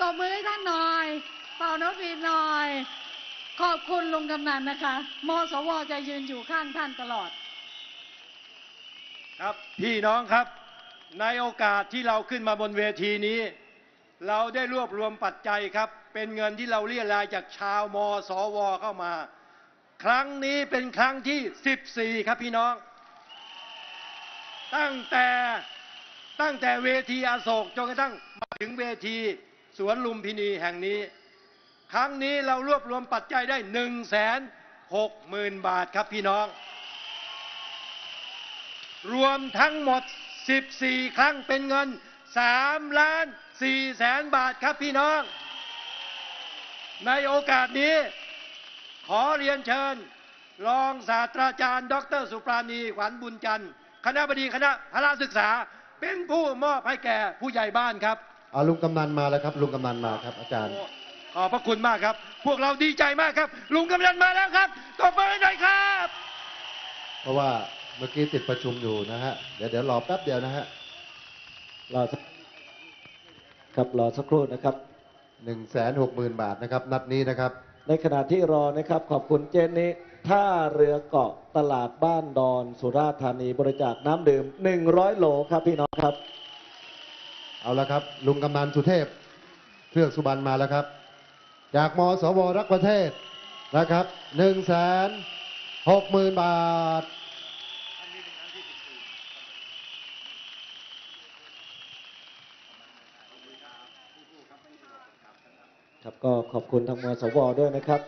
ตบมือให้ท่านหน่อยเป่านกหวีดหน่อย ขอบคุณลุงกำนันนะคะ มสวจะยืนอยู่ข้างท่านตลอด ครับพี่น้องครับ ในโอกาสที่เราขึ้นมาบนเวทีนี้ เราได้รวบรวมปัจจัยครับ เป็นเงินที่เราเรียรายจากชาวมสวเข้ามา ครั้งนี้เป็นครั้งที่ 14 ครับพี่น้อง ตั้งแต่ตั้งแต่เวทีอโศกจนกระทั่งมาถึงเวที สวนลุมพินีแห่งนี้ ครั้งนี้เรารวบรวมปัจจัยได้1นึ่งแสนหกหมื่นบาทครับพี่น้อง รวมทั้งหมด 14 ครั้งเป็นเงิน3ล้าน4แสนบาทครับพี่น้อง ในโอกาสนี้ ขอเรียนเชิญ รองศาสตราจารย์ ดร สุปราณีขวัญบุญจันทร์คณะบดีคณะพละศึกษาเป็นผู้มอบให้แก่ผู้ใหญ่บ้านครับ อาลุงกำนันมาแล้วครับ ลุงกำนันมาครับ อาจารย์ ขอบพระคุณมากครับ พวกเราดีใจมากครับ ลุงกำนันมาแล้วครับตบมือให้หน่อยครับ เพราะว่าเมื่อกี้ติดประชุมอยู่นะฮะ เดี๋ยวเดี๋ยวรอแป๊บเดียวนะฮะ รอสักครับรอสักครู่นะครับหนึ่งแสนหกหมื่นบาทนะครับ นัดนี้นะครับ ในขณะที่รอนะครับ ขอบคุณเจนนี้ท่าเรือเกาะตลาดบ้านดอน สุราษฎร์ธานีบริจาคน้ำดื่ม 100 โหลครับพี่น้องครับ เอาละครับ ลุงกำนันสุเทพเครื่องสุบรรณมาแล้วครับ จากมสวรักประเทศนะครับหนึ่งแสนหกหมื่นบาท ครับก็ขอบคุณทางมสวด้วยนะครับ